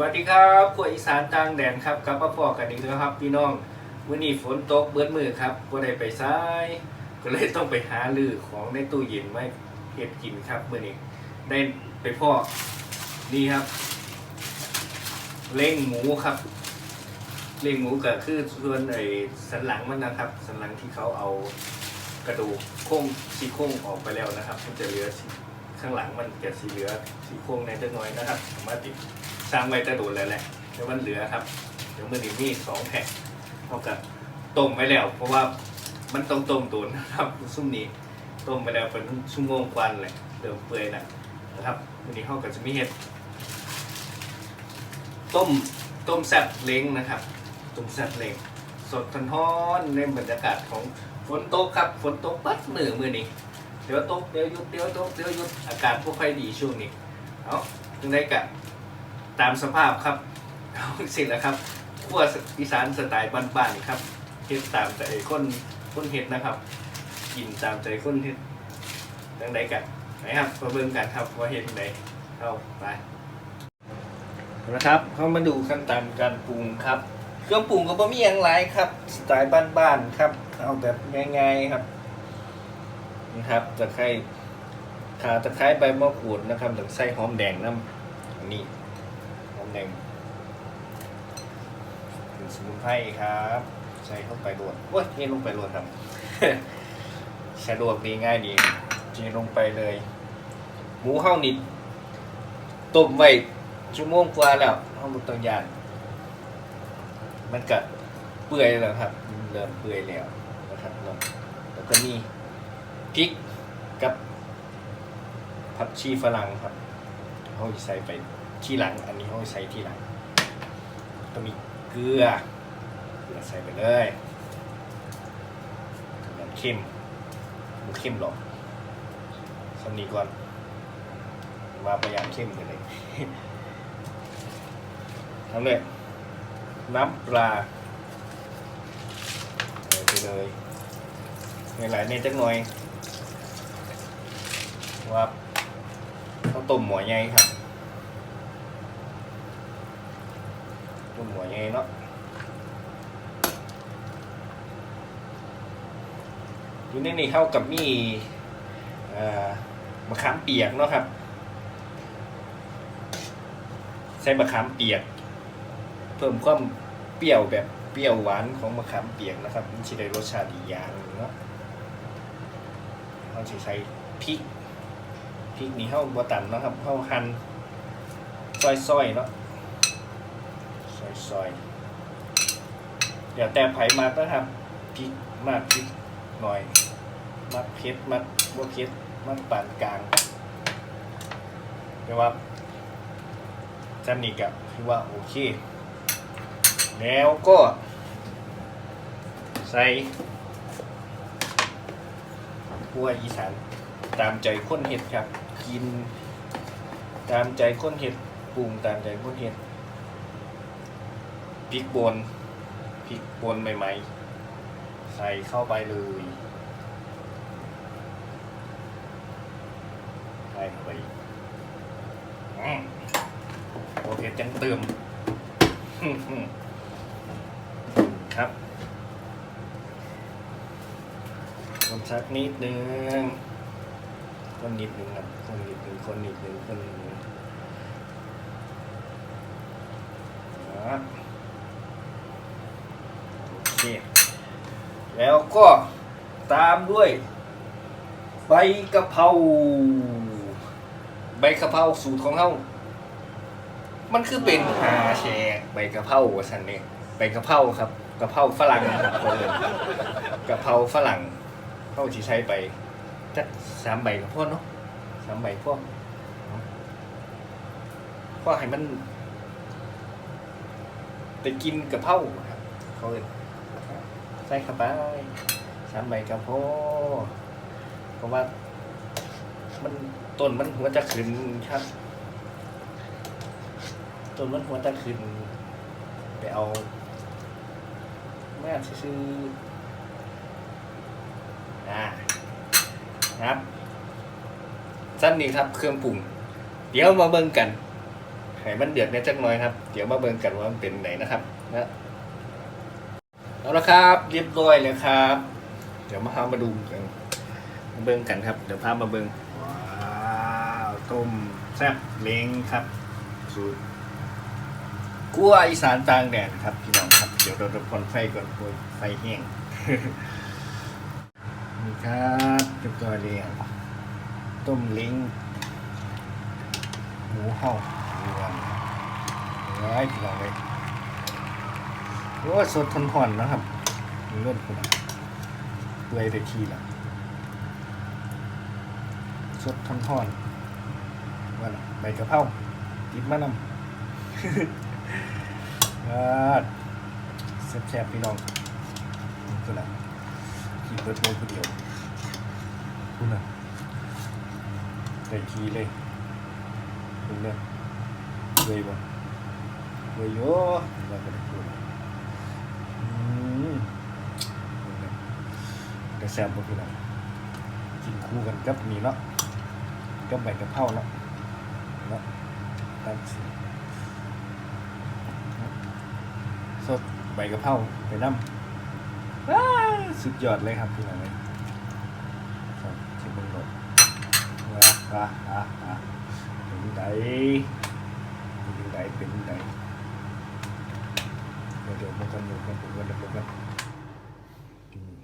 วัสดีครับครัวอีสานต่างแดนครับกลับมาพอกันอีกแล้วครับ พี่น้องวันนี้ฝนตกเบิดมือครับก็ได้ไปซ้าย ก็เลยต้องไปหาลือของในตู้เย็นไว้เห็ดกินครับเมื่อนี้ได้ไปพ่อนี่ครับ เล้งหมูครับ เล้งหมูก็คือส่วนไอ้สันหลังมันนะครับ สันหลังที่เขาเอากระดูกโครงซี่โครงออกไปแล้วนะครับ มันจะเหลือข้างหลังมันจะสีเหลือซี่โครงในจักน้อยนะครับเอามาติด สร้างไว้จะโดนแล้วแหละเดี๋ยวมันเหลือครับ เดี๋ยวมันอีกมีสองแผ่นเท่ากับต้มไว้แล้ว เพราะว่ามันต้องต้มตุนนะครับซุ่มนี้ต้มไปแล้วเป็นชั่วโมงกวันเลยเดิมเปื่อยนะนะครับวันนี้เขาก็จะมีเห็ดต้มต้มแซ่บเล้งนะครับต้มแซ่บเล้งสดทันท้อนในบรรยากาศของฝนตกครับฝนตกปัดมือมือนี้เดี๋ยวตกเดี๋ยวหยุดเดี๋ยวตกเดี๋ยวหยุดอากาศพวกค่อยดีช่วงนี้เอาจึงได้กะ ตามสภาพครับเอาสิแล้วครับขั้วอีสานสไตล์บ้านๆครับเฮ็ดตามใจคนคนเฮ็ดนะครับกินตามใจคนเฮ็ดจังใดกันนะครับมาเบิ่งกันครับว่าเฮ็ดจังใดเอาไปนะครับเข้ามาดูขั้นตอนการปรุงครับเครื่องปรุงก็บ่มีอย่างไรครับสไตล์บ้านๆครับ เอาแบบง่ายๆครับนี่ครับตะไคร้ขาตะไคร้ใบมะกรูดนะครับถึงใส่หอมแดงน้ำอันนี้ หอมแดงเป็นสมุนไพรครับ ใส่เข้าไปรวดโอ้ยเทลงไปรวดครับสะดวกดีง่ายดีเทลงไปเลย หมูเข้านิดต้มไว้ชั่วโมงกว่าแล้วเข้ามุตองยานมันก็เปื่อยแล้วครับ เริ่มเปื่อยแล้วนะครับแล้วก็มีพริกกับผักชีฝรั่งครับเขาใส่ไป ที่หลัง อันนี้เขาใส่ที่หลัง ก็มีเกลือเกลือใส่ไปเลยมันเข้มมันเข้มหรอกสำนีก่อนมาพยายามเข้มกันเลยทำเลยน้ำปลาใส่ไปเลยในหลายในจักหน่อยว่าข้าวต้มหมูใหญ่ครับ ต้มหัวใหญ่เนาะอยู่ในนี้เข้ากับมี่มะขามเปียกเนาะครับใส่มะขามเปียก เพิ่มความเปรี้ยวแบบเปรี้ยวหวานของมะขามเปียกนะครับมันจะได้รสชาติอีกอย่างเนาะเราจะใส่พริกพริกนี่เข้าบัวตันเนาะครับเข้าหั่นซอยๆเนาะ ซอยๆเดี๋ยวแต่ไผ่มากนะครับพริกมากพริกหน่อย มักเผ็ดมักบ่เผ็ดมักปานกลางเรียกว่าจำนี่กับคือว่าโอเค แล้วก็ใส่พัวอีสานตามใจคนเห็ดครับ กิน ตามใจคนเห็ดปรุงตามใจคนเห็ด พริกป่นพริกป่นใหม่ๆ ใส่เข้าไปเลยใส่เข้าไปโอเคจังเติมครับคนสักนิดนึงคนนิดนึงครับคนนิดนึงคนนิดนึงคนนิดนึงครั คแล้วก็ตามด้วยใบกะเพราใบกะเพราสูตรของเขามันคือเป็นหาแชกใบกะเพราสันนี่ใบกะเพราครับกะเพราฝรั่งครับคนเลยกะเพราฝรั่งเขาที่ใช้ไปจักสามใบกับพ่อเนาะสามใบพ่อพ่อให้มัน ไปกินกะเพราครับเขาเลย ใส่เข้าไปสามใบกับพ่อเพราะว่า มันต้นมันหัวจะขึ้นครับต้นมันหัวจะขึ้น ไปเอาแม่ซื้อๆอ่าครับสั้นนี้ครับเครื่องปรุง เดี๋ยวมาเบิ่งกันให้มันเดือดเนี่ยจักหน่อยครับ เดี๋ยวมาเบิ่งกันว่ามันเป็นไหนนะครับนะ เอาละครับเรียบร้อยแล้วครับ เดี๋ยวมาพามาดูกันมาเบิ่งกันครับ เดี๋ยวพามาเบิ่งว้าวต้มแซ่บเล้งครับ สูตรกั้วอีสานต่างแดนครับพี่น้องครับ เดี๋ยวเราจะพอนไฟก่อนโอ้ยไฟแห้งนี่ครับเรียบร้อยแล้วต้มเล้งหมูห่อรวมร้อยพี่น้องเลย โอ้สดทนหอนนะครับเลื่อดคุณเปื่อยได้ทีละสดทนหอนว่าใบกะเพราติดมะนำอ่าแซ่บๆพี่น้องนี่คืออะไรกินเบิร์ดโบคนเดียวคุณน่ะได้ทีเลยดูเนี่ยเลยบ่เลยโย่เราก็ได้พูดอืมดูเนี่ย แต่แซ่บบ่พี่น้องกินคู่กันกับนี่เนาะกับใบกะเพราเนาะเนาะตามสีสดใบกะเพราไปน้ำว้าสุดยอดเลยครับพี่น้องเลยครับชิมเบิ่งโดดว้าว้าว้าว้าเป็นไดเป็นไดเป็นได เดี๋ยวเดี๋ยวมากันดูกันดูกันดูกันอืม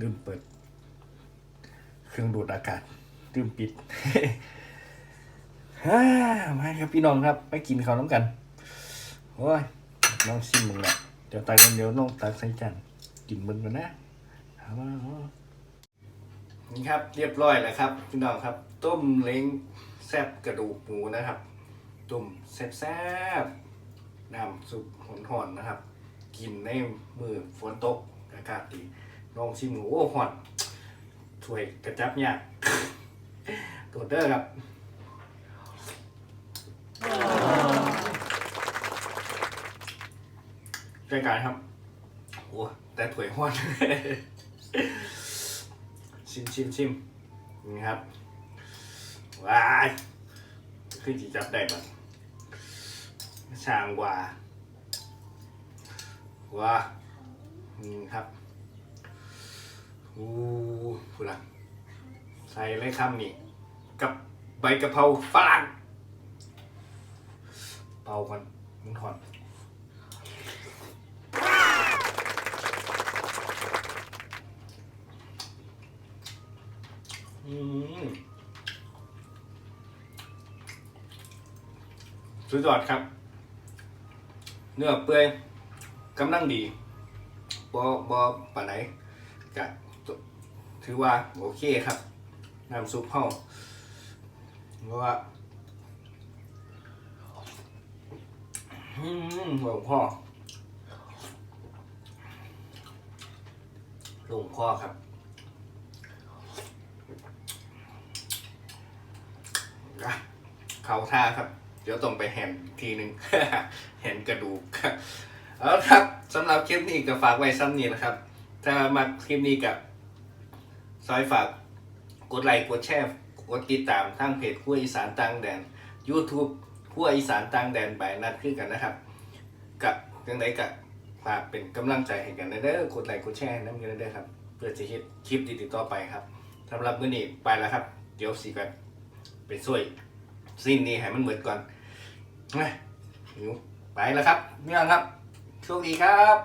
ลืมเปิด เครื่องดูดอากาศลืมปิดฮ่ามาครับพี่น้องครับ ไปกินข้าวน้ำกันโอ้ยน้องชิมมึงแหละเดี๋ยวตักเดี๋ยวน้องตักใส่จานกินมึงกันนะเอามาเอานี่ครับ เรียบร้อยแล้วครับ พี่น้องครับ ต้มเล้งแซบกระดูกหมูนะครับ ต้มแซ่บ น้ำซุปหอนๆนะครับ กินในมือฝนตกอากาศดีลองชิมหมูโอ้หอนช่วยกระจับยากตัวเด้อครับรายการครับ โอ้แต่ถวยห้อนชิมชิมชิมนี่ครับ ว้ายขึ้นจีจับได้ปะ ช่างว่าว้านี่ครับอู้ฟูละใส่เลยคำนี่กับใบกะเพราฝรั่งเป่ากันมันถอนอืมสุดยอดครับ เนื้อเปื่อยกำลังดีบอบอปานไหนกะถือว่าโอเคครับน้ำซุปเฮาเพราะว่าอืมหลวงพ่อหลวงพ่อครับเขาท่าครับ เดี๋ยวต้องไปแหนทีหนึ่งแหนกระดูกเอาละครับสำหรับคลิปนี้ก็ฝากไว้ซ้ำนี้นะครับ ถ้ามาคลิปนี้กับซอยฝากกดไลค์กดแชร์กดติดตามทางเพจขั้วอีสานต่างแดน YouTube ขั้วอีสานต่างแดนบายนัดขึ้นกันนะครับ กับยังไงกับฝากเป็นกำลังใจให้กันเด้อกดไลค์กดแชร์น้ำกันเด้อครับ เพื่อจะเห็นคลิปดีๆต่อไปครับสำหรับมื้อนี้ไปแล้วครับ เดี๋ยวสิกันไปช่วย สิ้นนี้ให้มันเหมือนก่อนนะหิไปแล้วครับพี่น้อครับโชคดีครับ